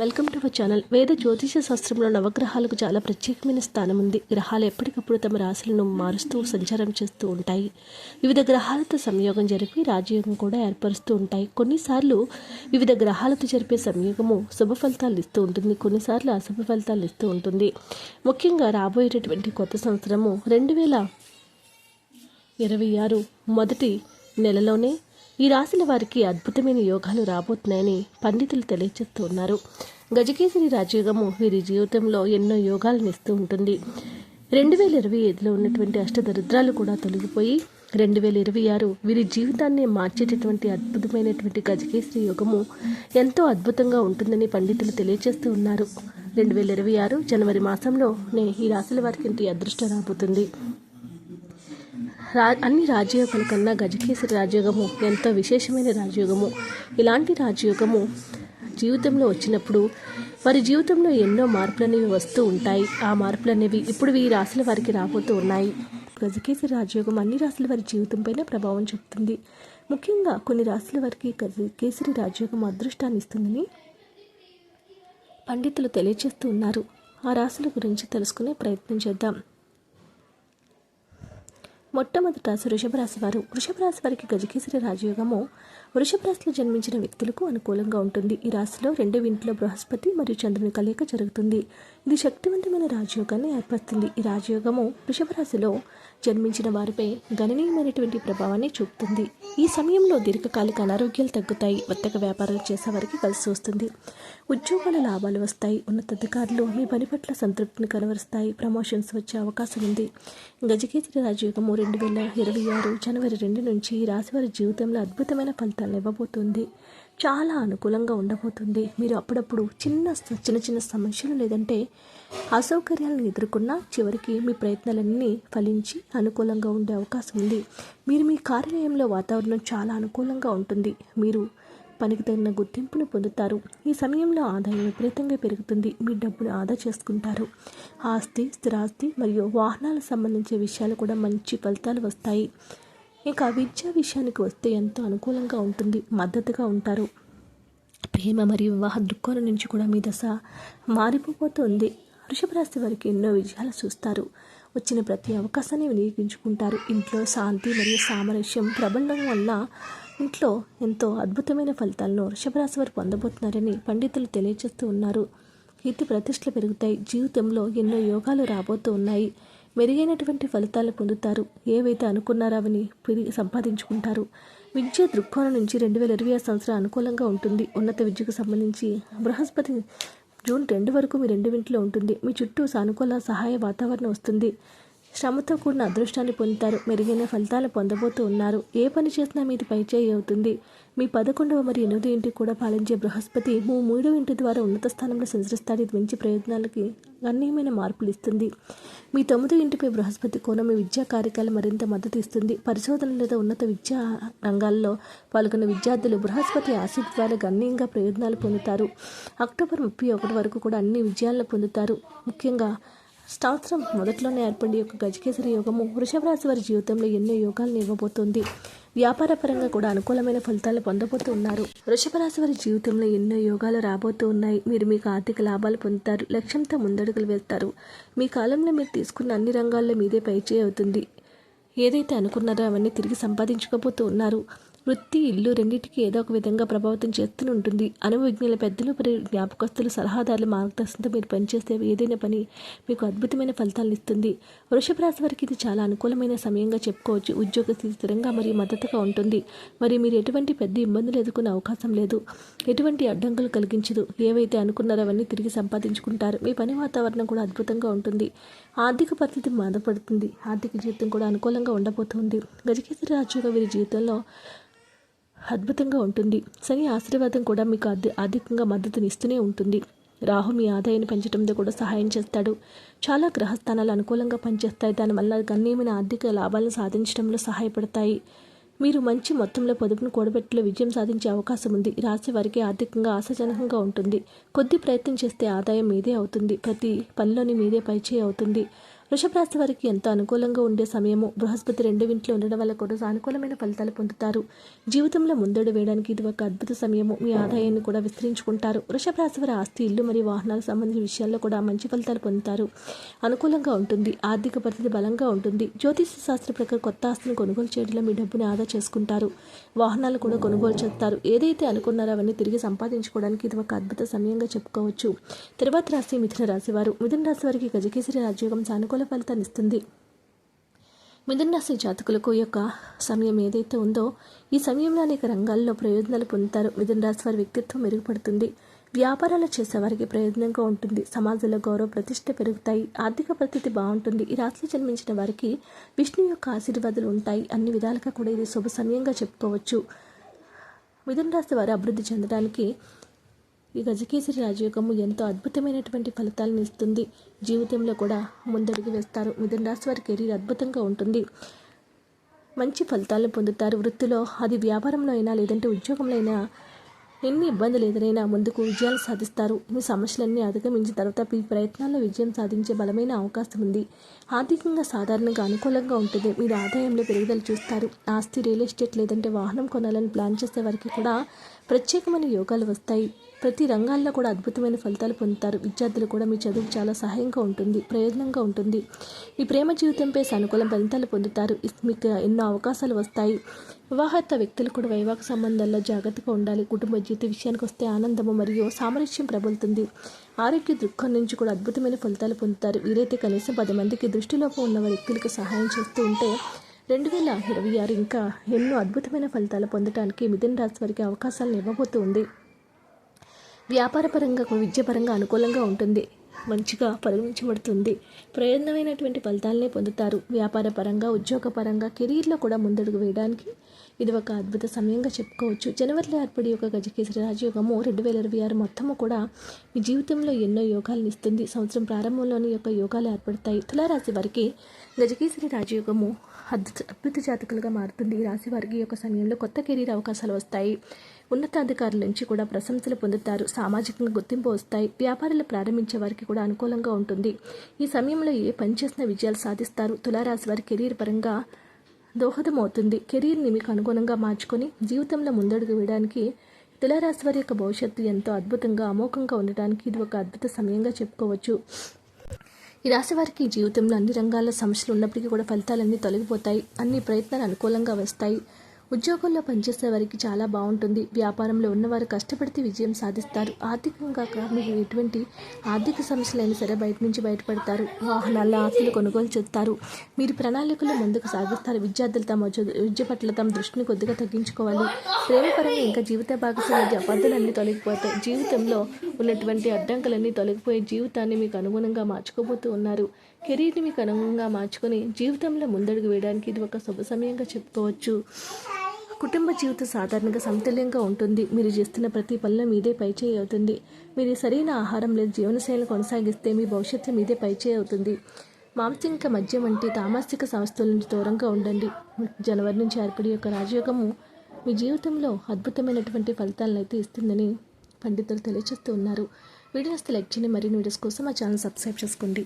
Welcome to our channel వేద జ్యోతిష శాస్త్రంలో నవగ్రహాలకు చాలా ప్రత్యేకమైన స్థానం ఉంది గ్రహాలు ఎప్పటికప్పుడు తమ రాశులను మారుస్తూ సంచారం చేస్తూ ఉంటాయి. వివిధ గ్రహాలతో సంయోగం జరిపి రాజయోగం కూడా ఏర్పరుస్తూ ఉంటాయి. కొన్నిసార్లు వివిధ గ్రహాలతో జరిపే సంయోగము శుభ ఫలితాలు ఇస్తూ ఉంటుంది. కొన్నిసార్లు అశుభ ఫలితాలు ఇస్తూ ఉంటుంది. ముఖ్యంగా రాబోయేటటువంటి కొత్త సంవత్సరము రెండు వేల ఇరవై ఆరు మొదటి నెలలోనే ఈ రాశుల వారికి అద్భుతమైన యోగాలు రాబోతున్నాయని పండితులు తెలియజేస్తూ ఉన్నారు. గజకేసరి రాజయోగము వీరి జీవితంలో ఎన్నో యోగాలను ఇస్తూ ఉంటుంది. రెండు వేల ఇరవై ఐదులో ఉన్నటువంటి అష్టదరిద్రాలు కూడా తొలగిపోయి రెండు వేల ఇరవై ఆరు వీరి జీవితాన్ని మార్చేటటువంటి అద్భుతమైనటువంటి గజకేసరి యోగము ఎంతో అద్భుతంగా ఉంటుందని పండితులు తెలియజేస్తూ ఉన్నారు. రెండు వేల ఇరవై ఆరు జనవరి మాసంలోనే ఈ రాశుల వారికి ఇంటి అదృష్టం రాబోతుంది. రా అన్ని రాజయోగాల కన్నా గజకేసరి రాజయోగము ఎంతో విశేషమైన రాజయోగము. ఇలాంటి రాజయోగము జీవితంలో వచ్చినప్పుడు వారి జీవితంలో ఎన్నో మార్పులు అనేవి వస్తూ ఉంటాయి. ఆ మార్పులు అనేవి ఇప్పుడు ఈ రాశుల వారికి రాబోతూ ఉన్నాయి. గజకేసరి రాజయోగం అన్ని రాశుల వారి జీవితం పైన ప్రభావం చూపుతుంది. ముఖ్యంగా కొన్ని రాశుల వారికి గజకేసరి రాజయోగం అదృష్టాన్ని ఇస్తుందని పండితులు తెలియజేస్తూ ఉన్నారు. ఆ రాశుల గురించి తెలుసుకునే ప్రయత్నం చేద్దాం. మొట్టమొదటి వృషభరాశి వారు. వృషభరాశి వారికి గజకేసరి రాజయోగము వృషభరాశిలో జన్మించిన వ్యక్తులకు అనుకూలంగా ఉంటుంది. ఈ రాశిలో రెండవ ఇంట్లో బృహస్పతి మరియు చంద్రుని కలయిక జరుగుతుంది. ఇది శక్తివంతమైన రాజయోగాన్ని ఏర్పరుస్తుంది. ఈ రాజయోగము వృషభరాశిలో జన్మించిన వారిపై గణనీయమైనటువంటి ప్రభావాన్ని చూపుతుంది. ఈ సమయంలో దీర్ఘకాలిక అనారోగ్యాలు తగ్గుతాయి. వర్తక వ్యాపారాలు చేసే వారికి కలిసి వస్తుంది. ఉద్యోగాల లాభాలు వస్తాయి. ఉన్నతాధికారులు మీ పని పట్ల సంతృప్తిని కనబరుస్తాయి ప్రమోషన్స్ వచ్చే అవకాశం ఉంది. గజకేసరి రాజయోగము రెండు వేల ఇరవై ఆరు జనవరి రెండు నుంచి రాశివారి రాశి వారి జీవితంలో అద్భుతమైన ఫలితాలు ఇవ్వబోతుంది చాలా అనుకూలంగా ఉండబోతుంది. మీరు అప్పుడప్పుడు చిన్న చిన్న చిన్న సమస్యలు లేదంటే అసౌకర్యాలను ఎదుర్కొన్న చివరికి మీ ప్రయత్నాలన్నీ ఫలించి అనుకూలంగా ఉండే అవకాశం ఉంది. మీరు మీ కార్యాలయంలో వాతావరణం చాలా అనుకూలంగా ఉంటుంది. మీరు పనికి తగిన గుర్తింపును పొందుతారు. ఈ సమయంలో ఆదాయం విపరీతంగా పెరుగుతుంది. మీ డబ్బును ఆదా చేసుకుంటారు. ఆస్తి స్థిరాస్తి మరియు వాహనాలకు సంబంధించిన విషయాలు కూడా మంచి ఫలితాలు వస్తాయి. ఇంకా విద్యా విషయానికి వస్తే ఎంతో అనుకూలంగా ఉంటుంది. మద్దతుగా ఉంటారు. ప్రేమ మరియు వివాహ దృక్కోణం నుంచి కూడా మీ దశ మారిపోతుంది. వృషభ రాశి వారికి ఎన్నో విజయాలు చూస్తారు. వచ్చిన ప్రతి అవకాశాన్ని వినియోగించుకుంటారు ఇంట్లో శాంతి మరియు సామరస్యం ప్రబలడం వల్ల ఇంట్లో ఎంతో అద్భుతమైన ఫలితాలను వృషభరాశి వారు పొందబోతున్నారని పండితులు తెలియజేస్తూ ఉన్నారు. కీర్తి ప్రతిష్టలు పెరుగుతాయి. జీవితంలో ఎన్నో యోగాలు రాబోతూ ఉన్నాయి. మెరుగైనటువంటి ఫలితాలు పొందుతారు. ఏవైతే అనుకున్నారో అవని సంపాదించుకుంటారు. విద్య దృక్కోణం నుంచి రెండు వేల ఇరవై సంవత్సరం అనుకూలంగా ఉంటుంది. ఉన్నత విద్యకు సంబంధించి బృహస్పతి జూన్ రెండు వరకు మీ రెండు ఇంట్లో ఉంటుంది. మీ చుట్టూ సానుకూల సహాయ వాతావరణం వస్తుంది. శ్రమతో కూడిన అదృష్టాన్ని పొందుతారు. మెరుగైన ఫలితాలు పొందబోతూ ఉన్నారు. ఏ పని చేసినా మీది పైచేయి అవుతుంది. మీ పదకొండవ మరి ఎనిమిది ఇంటికి కూడా పాలించే బృహస్పతి మీ మూడవ ఇంటి ద్వారా ఉన్నత స్థానంలో సంచరిస్తాడు. ఇది మంచి ప్రయోజనాలకి గణనీయమైన మార్పులు ఇస్తుంది. మీ తొమ్మిదో ఇంటిపై బృహస్పతి కోణం మీ విద్యా కార్యక్రమాలు మరింత మద్దతు ఇస్తుంది. పరిశోధన లేదా ఉన్నత విద్యా రంగాల్లో పాల్గొన్న విద్యార్థులు బృహస్పతి ఆశీర్ ద్వారా గణనీయంగా ప్రయోజనాలు పొందుతారు. అక్టోబర్ ముప్పై ఒకటి వరకు కూడా అన్ని విజయాలను పొందుతారు. ముఖ్యంగా సంవత్సరం మొదట్లోనే ఏర్పడి యొక్క గజకేసరి యోగము వృషభ రాశి వారి జీవితంలో ఎన్నో యోగాలను ఇవ్వబోతోంది. వ్యాపార పరంగా కూడా అనుకూలమైన ఫలితాలు పొందబోతూ ఉన్నారు. వృషభ రాశి వారి జీవితంలో ఎన్నో యోగాలు రాబోతూ ఉన్నాయి. మీరు మీకు ఆర్థిక లాభాలు పొందుతారు. లక్ష్యంతో ముందడుగులు వెళ్తారు మీ కాలంలో మీరు తీసుకున్న అన్ని రంగాల్లో మీదే పైచే అవుతుంది. ఏదైతే అనుకున్నారో అవన్నీ తిరిగి సంపాదించుకోబోతూ ఉన్నారు. వృత్తి ఇల్లు రెండింటికి ఏదో ఒక విధంగా ప్రభావితం చేస్తూనే ఉంటుంది. అనుభవజ్ఞుల పెద్దలు మరియు జ్ఞాపకస్తులు సలహాదారుల మార్గదర్శనంతో మీరు పనిచేస్తే ఏదైనా పని మీకు అద్భుతమైన ఫలితాలను ఇస్తుంది. వృషభ రాశి వారికి ఇది చాలా అనుకూలమైన సమయంగా చెప్పుకోవచ్చు. ఉద్యోగ స్థితి స్థిరంగా మరియు మద్దతుగా ఉంటుంది. మరి మీరు ఎటువంటి పెద్ద ఇబ్బందులు ఎదుర్కొనే అవకాశం లేదు. ఎటువంటి అడ్డంకులు కలిగించదు. ఏవైతే అనుకున్నారో అవన్నీ తిరిగి సంపాదించుకుంటారు. మీ పని వాతావరణం కూడా అద్భుతంగా ఉంటుంది. ఆర్థిక పరిస్థితి బాధపడుతుంది. ఆర్థిక జీవితం కూడా అనుకూలంగా ఉండబోతుంది. గజకేసరి రాజుగా వీరి జీవితంలో అద్భుతంగా ఉంటుంది. శని ఆశీర్వాదం కూడా మీకు ఆర్థి ఆర్థికంగా మద్దతుని ఇస్తూనే ఉంటుంది. రాహు మీ ఆదాయాన్ని పెంచడంలో కూడా సహాయం చేస్తాడు. చాలా గ్రహస్థానాలు అనుకూలంగా పనిచేస్తాయి. దానివల్ల గణనీయమైన ఆర్థిక లాభాలను సాధించడంలో సహాయపడతాయి. మీరు మంచి మొత్తంలో పొదుపును కూడబెట్టలో విజయం సాధించే అవకాశం ఉంది. రాశి వారికి ఆర్థికంగా ఆశాజనకంగా ఉంటుంది. కొద్ది ప్రయత్నం చేస్తే ఆదాయం మీదే అవుతుంది. ప్రతి పనిలోని మీదే పరిచయం అవుతుంది. వృషభ రాశి వారికి ఎంతో అనుకూలంగా ఉండే సమయము బృహస్పతి రెండు ఇంట్లో ఉండడం వల్ల కూడా సానుకూలమైన ఫలితాలు పొందుతారు. జీవితంలో ముందడు వేయడానికి ఇది ఒక అద్భుత సమయము మీ ఆదాయాన్ని కూడా విస్తరించుకుంటారు. వృషభ రాశి వారి ఆస్తి ఇల్లు మరియు వాహనాలకు సంబంధించిన విషయాల్లో కూడా మంచి ఫలితాలు పొందుతారు. అనుకూలంగా ఉంటుంది. ఆర్థిక పరిస్థితి బలంగా ఉంటుంది. జ్యోతిష శాస్త్ర ప్రకారం కొత్త ఆస్తిని కొనుగోలు చేయడంలో మీ డబ్బుని ఆదా చేసుకుంటారు. వాహనాలు కూడా కొనుగోలు చేస్తారు. ఏదైతే అనుకున్నారో అవన్నీ తిరిగి సంపాదించుకోవడానికి ఇది ఒక అద్భుత సమయంగా చెప్పుకోవచ్చు. తర్వాత రాశి మిథున రాశి వారు. మిథున రాశి వారికి గజకేసరి రాజయోగం సానుకూల ఫలితాన్ని ఇస్తుంది. మిథునరాశి జాతకులకు యొక్క సమయం ఏదైతే ఉందో ఈ సమయంలో అనేక రంగాల్లో ప్రయోజనాలు పొందుతారు. మిథునరాశి వారి వ్యక్తిత్వం మెరుగుపడుతుంది. వ్యాపారాలు చేసేవారికి ప్రయోజనంగా ఉంటుంది. సమాజంలో గౌరవ ప్రతిష్ట పెరుగుతాయి. ఆర్థిక పరిస్థితి బాగుంటుంది. ఈ రాశిలో జన్మించిన వారికి విష్ణు యొక్క ఆశీర్వాదాలు ఉంటాయి. అన్ని విధాలుగా కూడా ఇది శుభ సమయంగా చెప్పుకోవచ్చు. మిథున రాశి వారు అభివృద్ధి చెందడానికి ఈ గజకేసరి రాజయోగము ఎంతో అద్భుతమైనటువంటి ఫలితాలను ఇస్తుంది. జీవితంలో కూడా ముందడుగు వేస్తారు. మిథున రాశి వారి కెరీర్ అద్భుతంగా ఉంటుంది. మంచి ఫలితాలను పొందుతారు. వృత్తిలో అది వ్యాపారంలో అయినా లేదంటే ఉద్యోగంలో అయినా ఎన్ని ఇబ్బందులు ఎదురైనా ముందుకు విజయాలు సాధిస్తారు. మీ సమస్యలన్నీ అధిగమించిన తర్వాత ఈ ప్రయత్నాల్లో విజయం సాధించే బలమైన అవకాశం ఉంది. ఆర్థికంగా సాధారణంగా అనుకూలంగా ఉంటుంది. మీరు ఆదాయంలో పెరుగుదల చూస్తారు. ఆస్తి రియల్ ఎస్టేట్ లేదంటే వాహనం కొనాలని ప్లాన్ చేసే వారికి కూడా ప్రత్యేకమైన యోగాలు వస్తాయి. ప్రతి రంగాల్లో కూడా అద్భుతమైన ఫలితాలు పొందుతారు. విద్యార్థులు కూడా మీ చదువుకు చాలా సహాయంగా ఉంటుంది ప్రయోజనంగా ఉంటుంది. ఈ ప్రేమ జీవితంపై సానుకూల ఫలితాలు పొందుతారు. మీకు ఎన్నో అవకాశాలు వస్తాయి. వివాహత వ్యక్తులు కూడా వైవాహిక సంబంధాల్లో జాగ్రత్తగా ఉండాలి. కుటుంబ జీవిత విషయానికి వస్తే ఆనందము మరియు సామరస్యం ప్రబలుతుంది. ఆరోగ్య దృక్కోణం నుంచి కూడా అద్భుతమైన ఫలితాలు పొందుతారు. వీరైతే కనీసం పది మందికి దృష్టిలోపం ఉన్న వ్యక్తులకు సహాయం చేస్తూ ఉంటే రెండు వేల ఇరవై ఆరు ఇంకా ఎన్నో అద్భుతమైన ఫలితాలు పొందడానికి మిథున రాశి వారికి అవకాశాలను ఇవ్వబోతుంది వ్యాపారపరంగా విద్యపరంగా అనుకూలంగా ఉంటుంది. మంచిగా పరిగణించబడుతుంది. ప్రయోజనమైనటువంటి ఫలితాలనే పొందుతారు. వ్యాపార పరంగా ఉద్యోగపరంగా కెరీర్లో కూడా ముందడుగు వేయడానికి ఇది ఒక అద్భుత సమయంగా చెప్పుకోవచ్చు. జనవరిలో ఏర్పడి ఒక గజకేసరి రాజయోగము రెండు వేల ఇరవై ఆరు మొత్తము కూడా మీ జీవితంలో ఎన్నో యోగాలను ఇస్తుంది. సంవత్సరం ప్రారంభంలోని యొక్క యోగాలు ఏర్పడతాయి. తులారాశి వారికి గజకేసరి రాజయోగము అద్భుత అద్భుత జాతకులుగా మారుతుంది. ఈ రాశి వారికి యొక్క సమయంలో కొత్త కెరీర్ అవకాశాలు వస్తాయి. ఉన్నతాధికారుల నుంచి కూడా ప్రశంసలు పొందుతారు. సామాజికంగా గుర్తింపు వస్తాయి. వ్యాపారాలు ప్రారంభించే వారికి కూడా అనుకూలంగా ఉంటుంది. ఈ సమయంలో ఏ పని చేసిన విజయాలు సాధిస్తారు. తులారాశి వారి కెరీర్ పరంగా దోహదమవుతుంది. కెరీర్ని మీకు అనుగుణంగా మార్చుకొని జీవితంలో ముందడుగు వేయడానికి తులారాశి వారి యొక్క భవిష్యత్తు ఎంతో అద్భుతంగా అమోఘంగా ఉండడానికి ఇది ఒక అద్భుత సమయంగా చెప్పుకోవచ్చు. ఈ రాశి వారికి జీవితంలో అన్ని రంగాల్లో సమస్యలు ఉన్నప్పటికీ కూడా ఫలితాలన్నీ తొలగిపోతాయి. అన్ని ప్రయత్నాలు అనుకూలంగా వస్తాయి. ఉద్యోగంలో పనిచేసే వారికి చాలా బాగుంటుంది. వ్యాపారంలో ఉన్నవారు కష్టపడితే విజయం సాధిస్తారు. ఆర్థికంగా మీకు ఎటువంటి ఆర్థిక సమస్యలైనా సరే బయట నుంచి బయటపడతారు. వాహనాల ఆస్తులు కొనుగోలు చేస్తారు. మీరు ప్రణాళికలు ముందుకు సాగిస్తారు. విద్యార్థులు తమ విద్య పట్ల తమ దృష్టిని కొద్దిగా తగ్గించుకోవాలి. ప్రేమపరంగా ఇంకా జీవిత భాగస్వామి అబద్ధాలన్నీ తొలగిపోతాయి. జీవితంలో ఉన్నటువంటి అడ్డంకులన్నీ తొలగిపోయి జీవితాన్ని మీకు అనుగుణంగా మార్చుకోబోతూ ఉన్నారు. కెరీర్ని మీకు అనుగుణంగా మార్చుకొని జీవితంలో ముందడుగు వేయడానికి ఇది ఒక శుభ సమయంగా చెప్పుకోవచ్చు. కుటుంబ జీవితం సాధారణంగా సమతుల్యంగా ఉంటుంది. మీరు చేస్తున్న ప్రతి పనిలో మీదే పైచేయి అవుతుంది. మీరు సరైన ఆహారం లేదా జీవనశైలి కొనసాగిస్తే మీ భవిష్యత్తు మీదే పైచేయి అవుతుంది. మాంసిక మద్యం వంటి తామసిక సంస్థల నుంచి దూరంగా ఉండండి. జనవరి నుంచి ఏర్పడి యొక్క రాజయోగము మీ జీవితంలో అద్భుతమైనటువంటి ఫలితాలను అయితే ఇస్తుందని పండితులు తెలియజేస్తూ ఉన్నారు. వీడియోస్ లైక్ చేయండి. మరిన్ని వీడియోస్ కోసం మా ఛానల్ సబ్స్క్రైబ్ చేసుకోండి.